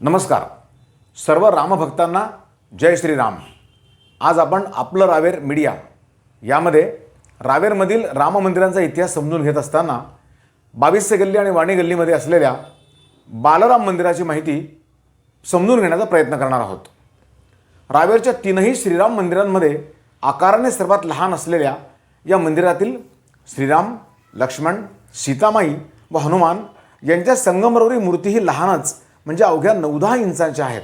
नमस्कार. सर्व रामभक्तांना जय श्रीराम. आज आपण आपलं रावेर मीडिया यामध्ये रावेरमधील राम मंदिरांचा इतिहास समजून घेत असताना बावीसशे गल्ली आणि वाणी गल्लीमध्ये असलेल्या बालराम मंदिराची माहिती समजून घेण्याचा प्रयत्न करणार आहोत. रावेरच्या तीनही श्रीराम मंदिरांमध्ये आकाराने सर्वात लहान असलेल्या या मंदिरातील श्रीराम लक्ष्मण सीतामाई व हनुमान यांच्या संगमरवरी मूर्ती ही लहानच म्हणजे अवघ्या नऊ दहा इंचांच्या आहेत.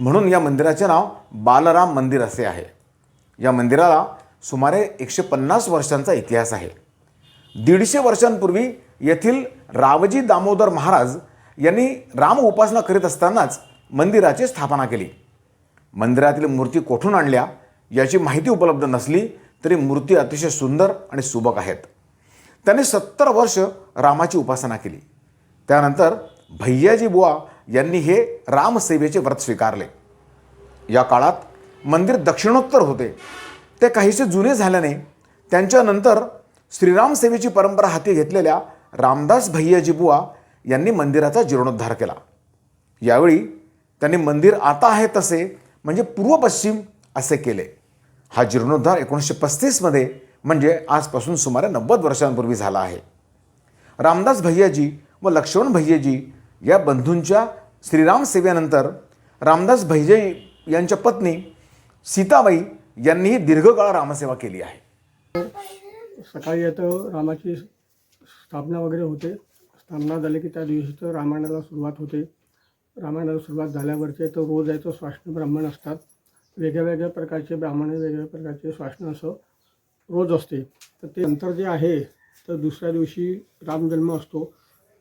म्हणून या मंदिराचे नाव बालराम मंदिर असे आहे. या मंदिराला सुमारे एकशे पन्नास वर्षांचा इतिहास आहे. दीडशे वर्षांपूर्वी येथील रावजी दामोदर महाराज यांनी राम उपासना करीत असतानाच मंदिराची स्थापना केली. मंदिरातील मूर्ती कोठून आणल्या याची माहिती उपलब्ध नसली तरी मूर्ती अतिशय सुंदर आणि सुबक आहेत. त्यांनी सत्तर वर्ष रामाची उपासना केली. त्यानंतर भैयाजी बुवा यांनी हे रामसेवेचे व्रत स्वीकारले. या काळात मंदिर दक्षिणोत्तर होते. ते काहीसे जुने झाल्याने त्यांच्यानंतर श्रीरामसेवेची परंपरा हाती घेतलेल्या रामदास भैयाजी बुवा यांनी मंदिराचा जीर्णोद्धार केला. यावेळी त्यांनी मंदिर आता आहे तसे म्हणजे पूर्व पश्चिम असे केले. हा जीर्णोद्धार एकोणीसशे पस्तीसमध्ये म्हणजे आजपासून सुमारे नव्वद वर्षांपूर्वी झाला आहे. रामदास भैयाजी व लक्ष्मण भैयाजी या बंधूंच्या श्रीराम सेवेनंतर रामदास भैजे यांच्या पत्नी सीताबाई यांनीही दीर्घकाळ रामसेवा केली आहे. सकाळी येतं रामाची स्थापना वगैरे होते. स्थापना झाली की त्या दिवशी तर रामायणाला सुरुवात होते. रामायणाला सुरुवात झाल्यावरचे तर रोज यायचं स्वाष्ण ब्राह्मण असतात. वेगळ्या वेगळ्या प्रकारचे ब्राह्मण वेगवेगळ्या प्रकारचे स्वाष्ण असं रोज असते. तर ते नंतर जे आहे तर दुसऱ्या दिवशी रामजन्म असतो.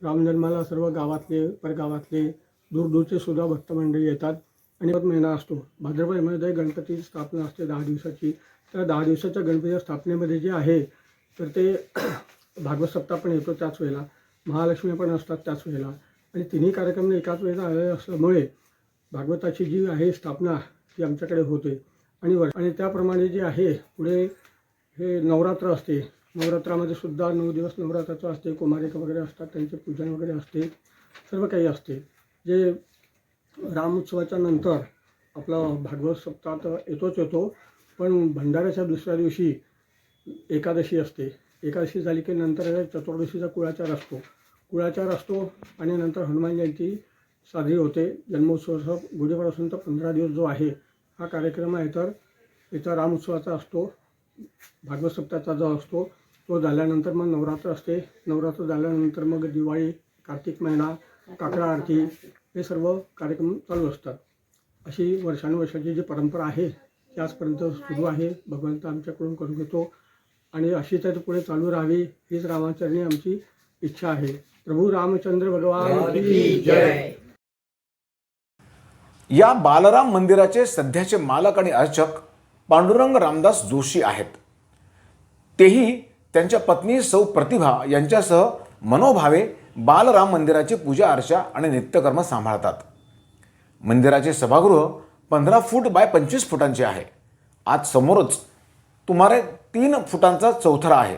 रामजन्माला सर्व गावातले परगावातले दूरदूरचे सुद्धा भक्तमंडळी येतात. आणि परत महिना असतो. भाद्रपदमध्ये गणपतीची स्थापना असते दहा दिवसाची. त्या दहा दिवसाच्या गणपतीच्या स्थापनेमध्ये जे आहे तर ते भागवत सप्ताह पण येतो त्याच वेळेला. महालक्ष्मी पण असतात त्याच वेळेला. आणि तिन्ही कार्यक्रम एकाच वेळेला आलेले असल्यामुळे भागवताची जी आहे स्थापना ती आमच्याकडे होते. आणि वर आणि त्याप्रमाणे जे आहे पुढे हे नवरात्र असते. नवरात्रामध्ये सुद्धा नऊ दिवस नवरात्राचं असते. कुमारिका वगैरे असतात. त्यांचे पूजन वगैरे असते. सर्व काही असते. जे राम उत्सवाच्या नंतर आपला भागवत सप्ताह तर येतोच येतो पण भंडाऱ्याच्या दुसऱ्या दिवशी एकादशी असते. एकादशी झाली की नंतर चतुर्दशीचा कुळाचार असतो. कुळाचार असतो आणि नंतर हनुमान जयंती साजरी होते. जन्मोत्सव गुढीपासून तर पंधरा दिवस जो आहे हा कार्यक्रम आहे. तर इथं राम उत्सवाचा असतो भागवत सप्ताहाचा जो असतो तो झाल्यानंतर मग नवरात्र असते. नवरात्र झाल्यानंतर मग दिवाळी कार्तिक महिना काकडा आरती हे सर्व कार्यक्रम चालू असतात. अशी वर्षानुवर्षाची जी परंपरा आहे ती आजपर्यंत सुरू आहे. भगवंत आमच्याकडून करून घेतो. आणि अशी त्याची पुढे चालू राहावी हीच रामाचरणी आमची इच्छा आहे. प्रभू रामचंद्र भगवान की जय. या बालराम मंदिराचे सध्याचे मालक आणि अर्चक पांडुरंग रामदास जोशी आहेत. तेही त्यांच्या पत्नी सौ प्रतिभा यांच्यासह मनोभावे बालराम मंदिराची पूजा अर्चा आणि नित्यकर्म सांभाळतात. मंदिराचे सभागृह पंधरा फूट बाय पंचवीस फुटांचे आहे. आज समोरच सुमारे तीन फुटांचा चौथरा आहे.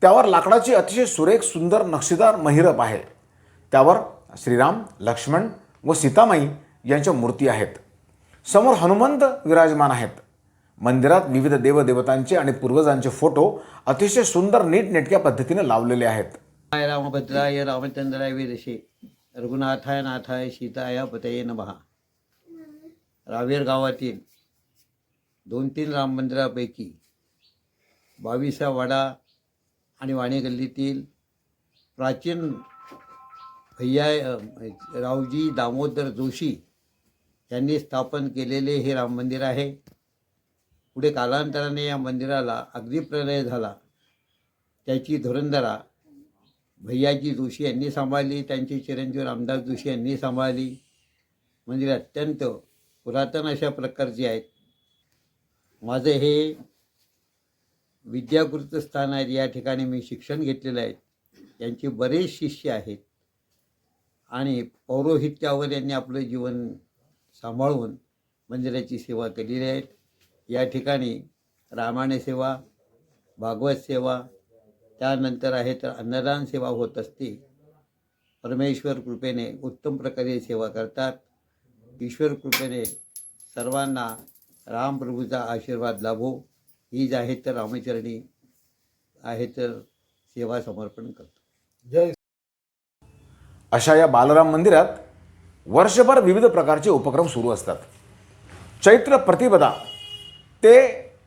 त्यावर लाकडाची अतिशय सुरेख सुंदर नक्षीदार महिरप आहे. त्यावर श्रीराम लक्ष्मण व सीतामाई यांच्या मूर्ती आहेत. समोर हनुमंत विराजमान आहेत. मंदिरात विविध देवदेवतांचे आणि पूर्वजांचे फोटो अतिशय सुंदर नीटनेटक्या पद्धतीने लावलेले आहेत. राय रामभद्राय रामचंद्राय वीरशे रघुनाथाय नाथाय सीताय पतये नमहा रावेर गावातील दोन तीन राम मंदिरापैकी बावीसा वाडा आणि वाणी गल्लीतील प्राचीन भैया रावजी दामोदर जोशी यांनी स्थापन केलेले हे राम मंदिर आहे पुढे कालांतराने या मंदिराला अगदी झाला त्याची धुरंधरा भैयाजी जोशी यांनी सांभाळली त्यांची चिरंजीव रामदास जोशी यांनी सांभाळली. मंदिर अत्यंत पुरातन अशा प्रकारची आहेत. माझं हे विद्याकृत स्थान आहे या ठिकाणी मी शिक्षण घेतलेलं आहे. यांचे बरेच शिष्य आहेत. आणि पौरोहित्यावर यांनी आपलं जीवन सांभाळून मंदिराची सेवा केलेली आहे. या ठिकाणी रामायण सेवा भागवत सेवा त्यानंतर आहे तर अन्नदान सेवा होत असते. परमेश्वर कृपेने उत्तम प्रकारे सेवा करतात. ईश्वर कृपेने सर्वांना रामप्रभूचा आशीर्वाद लाभो. ही जी आहे तर रामचरणी आहे तर सेवा समर्पण करतो. अशा या बालराम मंदिरात वर्षभर विविध प्रकारचे उपक्रम सुरू असतात. चैत्र प्रतिपदा ते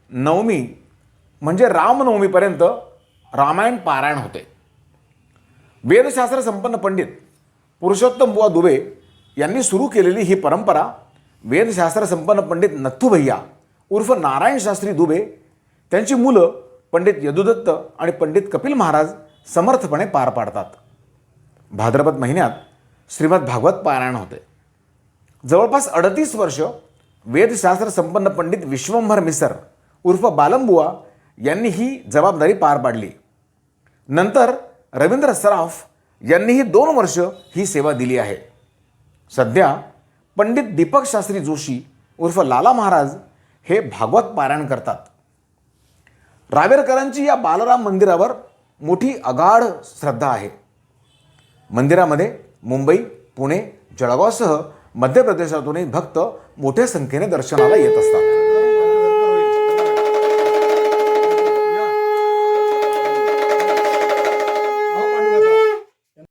नवमी म्हणजे रामनवमीपर्यंत रामायण पारायण होते. वेदशास्त्र संपन्न पंडित पुरुषोत्तम बुवा दुबे यांनी सुरू केलेली ही परंपरा वेदशास्त्र संपन्न पंडित नथू भैया उर्फ नारायण शास्त्री दुबे त्यांची मुलं पंडित यदुदत्त आणि पंडित कपिल महाराज समर्थपणे पार पाडतात. भाद्रपद महिन्यात श्रीमद भागवत पारायण होते. जवळपास अडतीस वर्ष वेदशास्त्र संपन्न पंडित विश्वंभर मिसर उर्फ बालंबुवा यांनी ही जबाबदारी पार पाडली. नंतर रवींद्र सराफ यांनीही दोन वर्ष ही सेवा दिली आहे. सध्या पंडित दीपक शास्त्री जोशी उर्फ लाला महाराज हे भागवत पारायण करतात. रावेरकरांची या बालराम मंदिरावर मोठी अगाढ श्रद्धा आहे. मंदिरामध्ये मुंबई पुणे जळगावसह मध्य प्रदेशातूनही भक्त मोठ्या संख्येने दर्शनाला येत असतात.